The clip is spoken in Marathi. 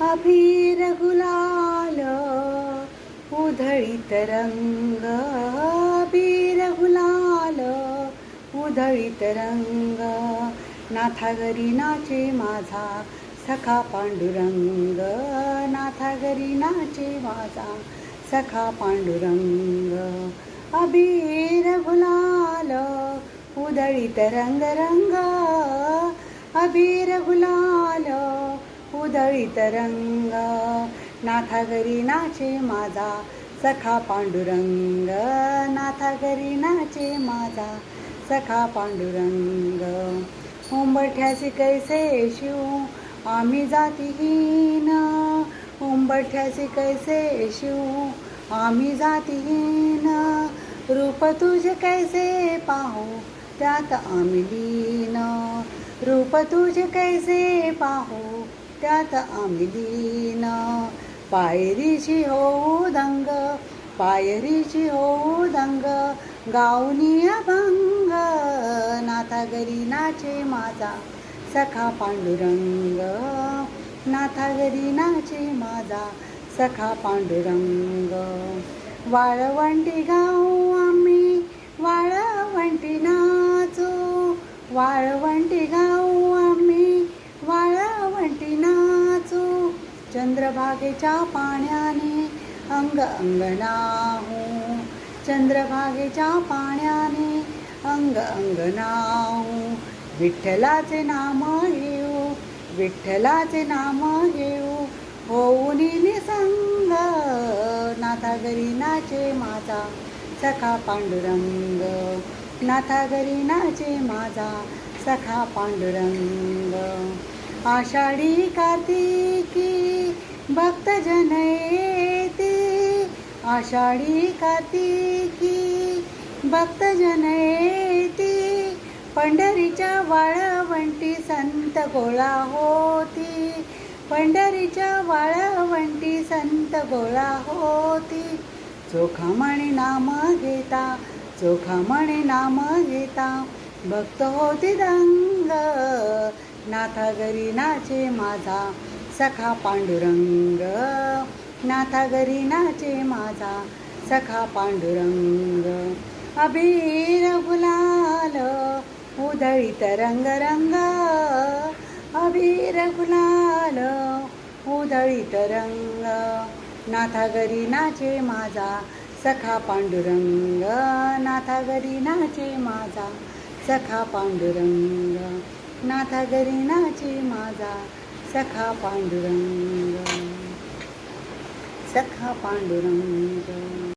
अभिर गुलाल उधळीत रंग। अभिर गुलाल उधळीत रंग। नाथागरी नाचे माझा सखा पांडुरंग। नाथागरी नाचे माझा सखा पांडुरंग। अबीर गुलाल उधळीत रंग रंग। अबीर गुलाल उधळीत रंग नाथा घरी नाचे माझा सखा पांडुरंग नाथा घरी नाचे माझा सखा पांडुरंग. उंबठ्यासी कैसे शिव आम्ही जातीहीन. उंबठ्यासी कैसे शिव आम्ही जातीहीन. रूप तुझे कैसे पाहू त्यात आम्ही लीन. रूप तुझे कैसे पाहू त्यात आम्ही दिन पायरीची हो दंग पायरीची हो दंग गावनी अभंग नाथा घरी नाचे माझा सखा पांडुरंग. नाथा घरी नाचे माझा सखा पांडुरंग. वाळवंटी गाऊ चंद्रभागेच्या पाण्याने अंग अंग नाहू चंद्रभागेच्या पाण्याने अंग अंग नाहू विठ्ठलाचे नाम घेऊ विठ्ठलाचे नाम घेऊ. होऊन निसंग नाथा घरी नाचे माझा सखा पांडुरंग. नाथा घरी नाचे माझा सखा पांडुरंग. आषाढी कार्तिकी भक्तजन येते आषाढी कार्तिकी. भक्तजन येते पंढरीच्या वाळवंटी संत गोळा होती. पंढरीच्या वाळवंटी संत गोळा होती. चोखामणी नाम घेता चोखामणी नाम घेता. भक्त होती दंग नाथा घरी नाचे माझा. सखा पांडुरंग नाथा घरी नाचे माझा सखा पांडुरंग. अबीर गुलाल उधळीत रंग रंग अबीर गुलाल उधळीत रंग. नाथा घरी नाचे माझा सखा पांडुरंग. नाथा घरी नाचे माझा सखा पांडुरंग. नाथा घरी नाचे माझा सखा पांडुरंग सखा पांडुरंग